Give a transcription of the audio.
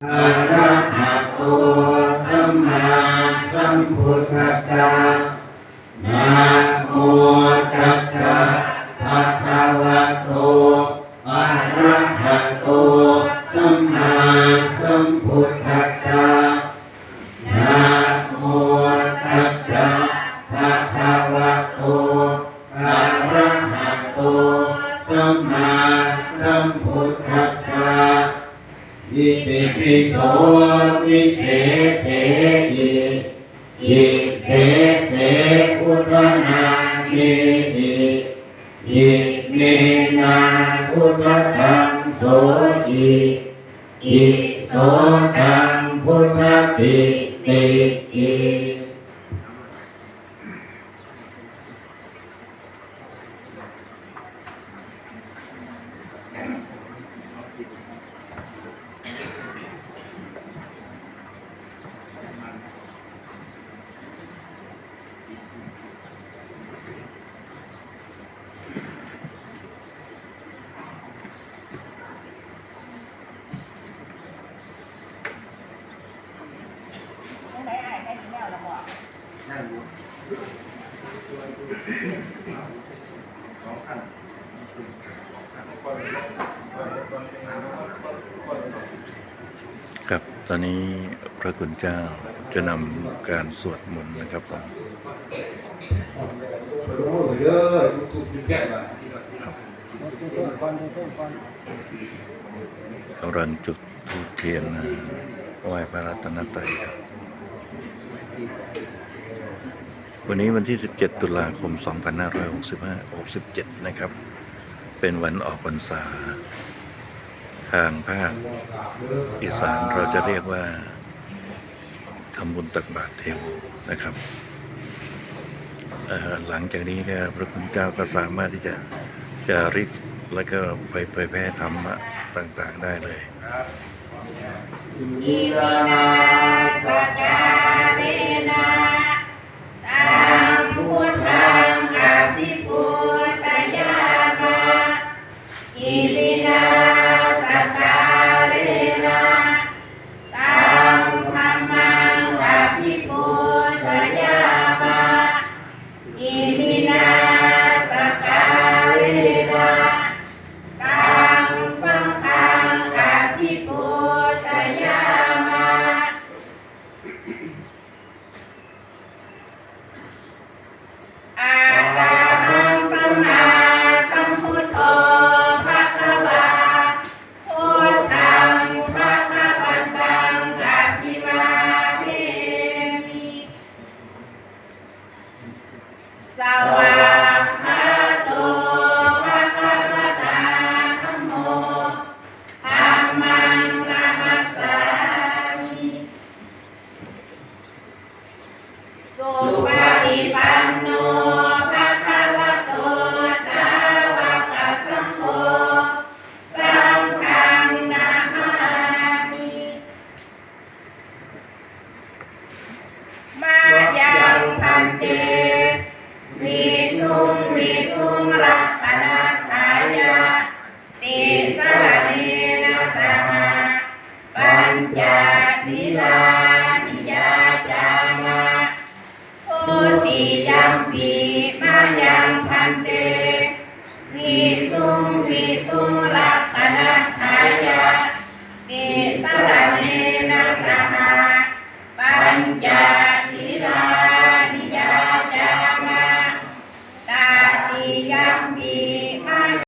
อะระหะโตสัมมาสัมพุทธัสสะนะโมตัสสะภะคะวะโตอะระหะโตสัมมาสัมพุทธัสสะนะโมตัสสะภะคะวะโตอะระหะโตสัมมาสัมพุทธัสสะ อิติปิโสวิเศษเสอิอิเสเสอุทนามิอิอิเมนาพุทธังโสอิอิโสตังพุทธปิติอิ ได้ไอ้ได้แมวละบ่ ครับตอนนี้พระคุณเจ้าจะนำการสวดมนต์นะครับผมกำลังจุดธูเทียนนะไหว้พระรัตนตรัยครับ วันนี้วันที่ 17 ตุลาคม 2565 67 นะครับ เป็นวันออกพรรษา ทางภาคอีสานเราจะเรียกว่าทำบุญตักบาตรเทวนะครับ หลังจากนี้ก็พระคุณเจ้าก็สามารถที่จะจะริกแล้วก็ไปเผยแพร่ธรรมะต่างๆได้เลยอีวินาสการินา ยันเตวิสุงวิสุงรักขณาทายาติสรเนนะสหปัญจศีลานิยาจามาโพธิยัมปีมายังพันเตวิสุงวิสุงรัก